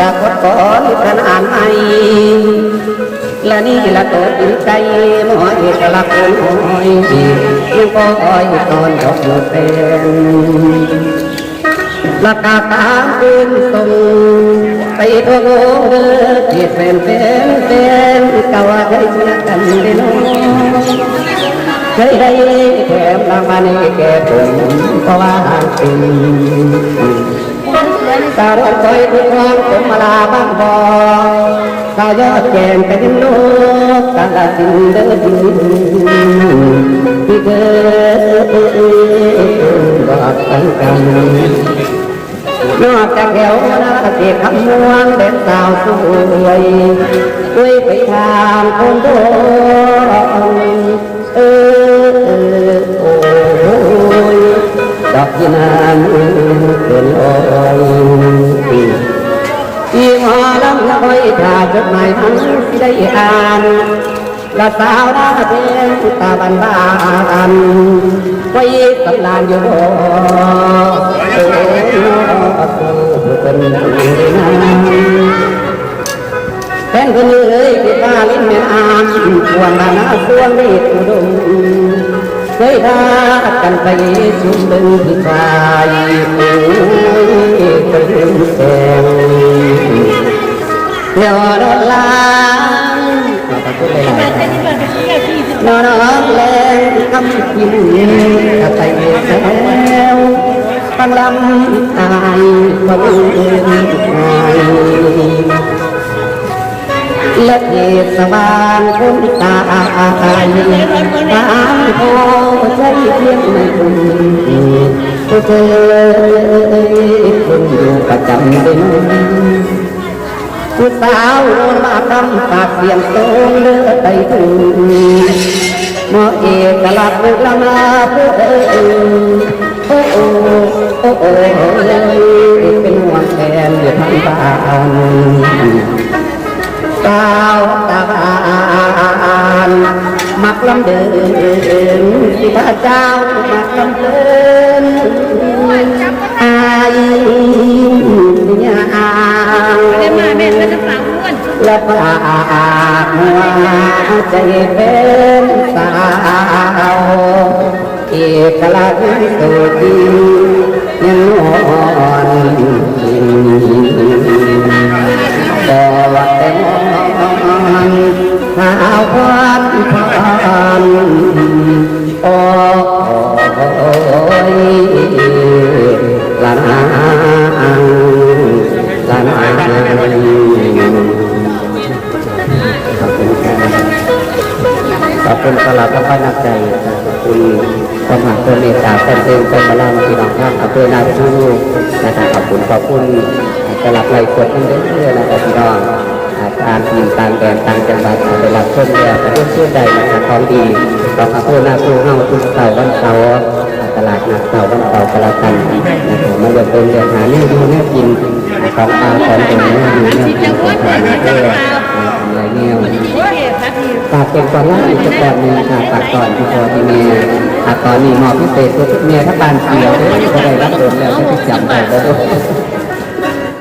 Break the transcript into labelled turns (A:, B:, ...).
A: จากวัดก่อนขนานไอและนี่ละตัวตินใจหมอเอกลักษณ์หอยยังก็อ้อยตอนดอกบัวเป็นราคาตามคืนส่งไปทั่วโลกเด้อเกียรติเป็นเป็นเป็นกะว่าได้ชนะกันได้น้องเคยได้แถมรางวัลให้แก่ผมเพราะว่าเป็น สาวคอยทุกความผมมาลาบ้างบอสาวยอดแกงกันยังโลกกาลาสินเดินที่เกิดบอกกันกันนอกจากแถวนาเสียคำม่วงเด็ดสาวสวยด้วยไปทางคนโดนเออ นานเป็นลอยอีหมอลำละอยถ้าจดหมายทั้งได้อ่านละสาวดาเพงตาบันบานไว้สำลานอยู่บ่โอ้เป็นนางแฟนคนนี้เอ้ยที่ตาลิ้นแม่อามพวงนานาพวงนี่อุดม เคยพากันไปชุมนุมที่ฝ่ายโอ้ยเป็นแสงเดี๋ยวนอนลางนอนร้องแรงคำกินถ้าไปแล้วฟังลำอายคนอื่นอายและเทศบาลคนตาย คใจเพียคนอยู่ประจำเป็นผู้สาวมาทำปากเสียงโตงเลือไปถึงหมอเอกลักษณ์ลูกละมาเพื่อเอโอ้โอ้โอ้โอ้เป็นห่วงแทนอยู่ทั้งบ้านสาวตาบาน มักลำเดินที่พระเจ้ามักลำเดินอายยา
B: ได้มาแม่ก็จะสามม้วน
A: และปากหัวใจเป็นสาวเอกลักษณ์สุดดี คุณสำหรับพระพนักใจขอบคุณความหักตัวเมตตาเป็นเพลงเป็นบาลานที่น้องครับขอบคุณนาทูนะครับขอบคุณขอบคุณสำหรับไลฟ์สดทั้งเรื่อยๆนะครับพี่น้องตางทีมต่างแดนต่างจังหวัดไปรับชมแล้วแต่เรื่องชื่อใดนะครับของดีขอบคุณนาทูเฮาทุกเสาร์วันเสาร์ตลาดนัดเสาร์วันเสาร์กระกันนะครับมาเดินเป็นเดินหาเนี่ยดูเนี่ยกินของปลาของเป็นเนี่ยอยู่เนี่ยกินของทาเพื่ออะไรเนี่ย ฝากเป็นตอนล่างอีกตอนหนึ่งค่ะฝากตอนที่พอที่เมียอะตอนนี้หมอพิเศษตัวเมียถ้าบานเสียวก็ได้รับโดนแล้วก็ที่จำได้แล้ว